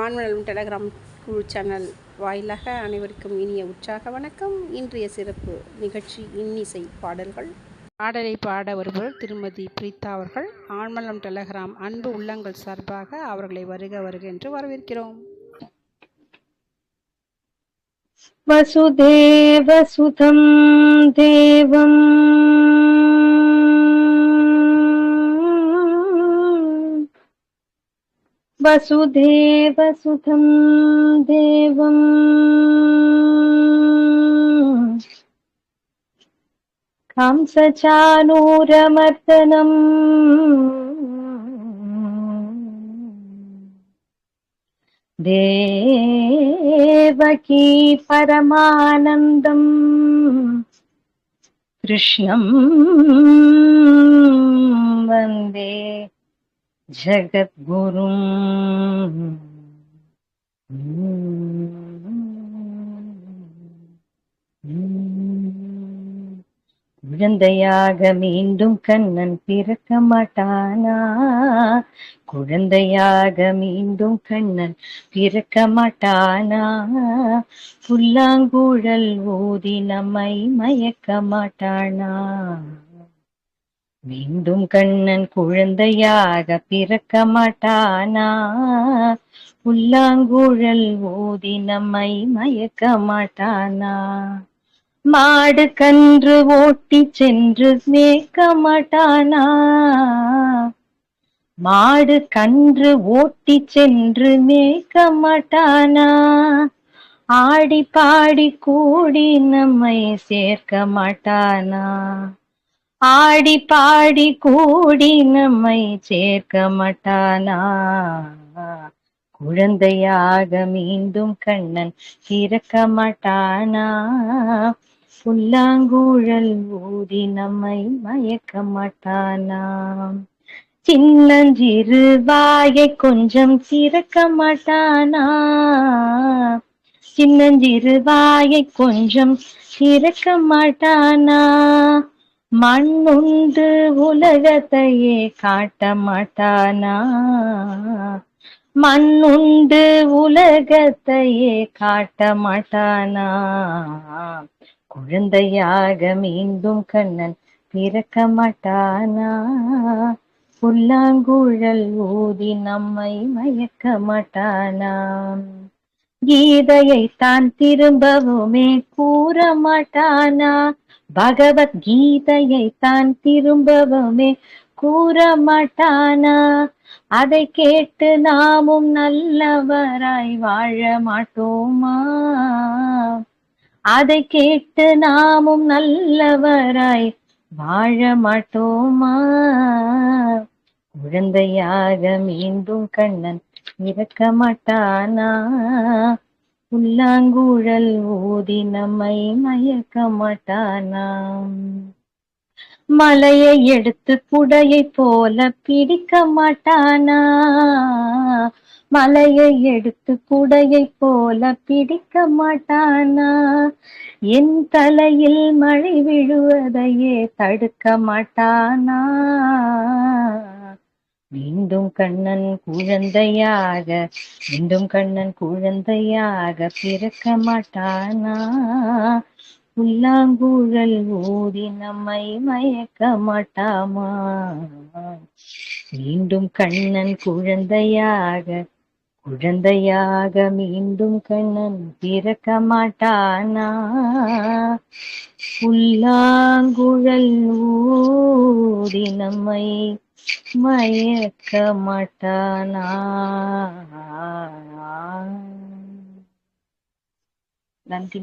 ஆன்வலம் Telegram குழு channel வாயிலாக அனைவருக்கும் இனிய உற்சாக வணக்கம். இன்றைய சிறப்பு நிகழ்ச்சி இன்னிசை பாடல்கள். பாடலை பாட வருபவர் திருமதி பிரீத்தா அவர்கள். ஆன்மலம் டெலகிராம் அன்பு உள்ளங்கள் சார்பாக அவர்களை வருக வருக என்று வரவேற்கிறோம். வசுதேவசுதம் தேவம். वसुदेवसुतं देवम् कंसचानूरमर्दनम् देवकी परमानन्दम् कृष्णं ஜகத்குரும். குழந்தையாக மீண்டும் கண்ணன் பிறக்க மாட்டானா? குழந்தையாக மீண்டும் கண்ணன் பிறக்க மாட்டானா? புல்லாங்குழல் ஊதி நம்மை மயக்க மாட்டானா? மீண்டும் கண்ணன் குழந்தையாக பிறக்க மாட்டானா? உள்ளாங்குழல் ஊதி நம்மை மயக்க மாட்டானா? மாடு கன்று ஓட்டி சென்று மேய்க்க மாட்டானா? மாடு கன்று ஓட்டி சென்று மேய்க்க மாட்டானா? ஆடி பாடி கூடி நம்மை சேர்க்க மாட்டானா? ஆடி பாடி கூடி நம்மை சேர்க்க மாட்டானா? குழந்தையாக மீண்டும் கண்ணன் திறக்க மாட்டானா? புல்லாங்குழல் ஊதி நம்மை மயக்க மாட்டானா? சின்னஞ்சிறு வாயை கொஞ்சம் திறக்க மாட்டானா? சின்னஞ்சிறு வாயை கொஞ்சம் திறக்க மாட்டானா? மண்ணுண்டு உலகத்தையே காட்ட மாட்டானா? மண்ணுண்டு உலகத்தையே காட்ட மாட்டானா? குழந்தையாக மீண்டும் கண்ணன் பிறக்க மாட்டானா? புல்லாங்குழல் ஊதி நம்மை மயக்க மாட்டானா? கீதையை தான் திரும்பவுமே கூற மாட்டானா? பகவத் கீதையை தான் திரும்பவுமே கூற மாட்டானா? அதை கேட்டு நாமும் நல்லவராய் வாழ மாட்டோமா? அதை கேட்டு நாமும் நல்லவராய் வாழ மாட்டோமா? குழந்தையாக மீண்டும் கண்ணன் இறக்க மாட்டானா புல்லாங்குழல் ஊதி நம்மை மயக்க மாட்டானா மலையை எடுத்து குடையை போல பிடிக்க மாட்டானா? மலையை எடுத்து குடையை போல பிடிக்க மாட்டானா? என் தலையில் மழை விழுவதையே தடுக்க மாட்டானா? மீண்டும் கண்ணன் குழந்தையாக மீண்டும் கண்ணன் குழந்தையாக பிறக்க மாட்டானா? புல்லாங்குழல் ஊதி நம்மை மயக்க மாட்டாமா? மீண்டும் கண்ணன் குழந்தையாக குழந்தையாக மீண்டும் கண்ணன் பிறக்க மாட்டானா புல்லாங்குழல் ஊடி நம்மை மயக்க மாட்டானா நன்றி.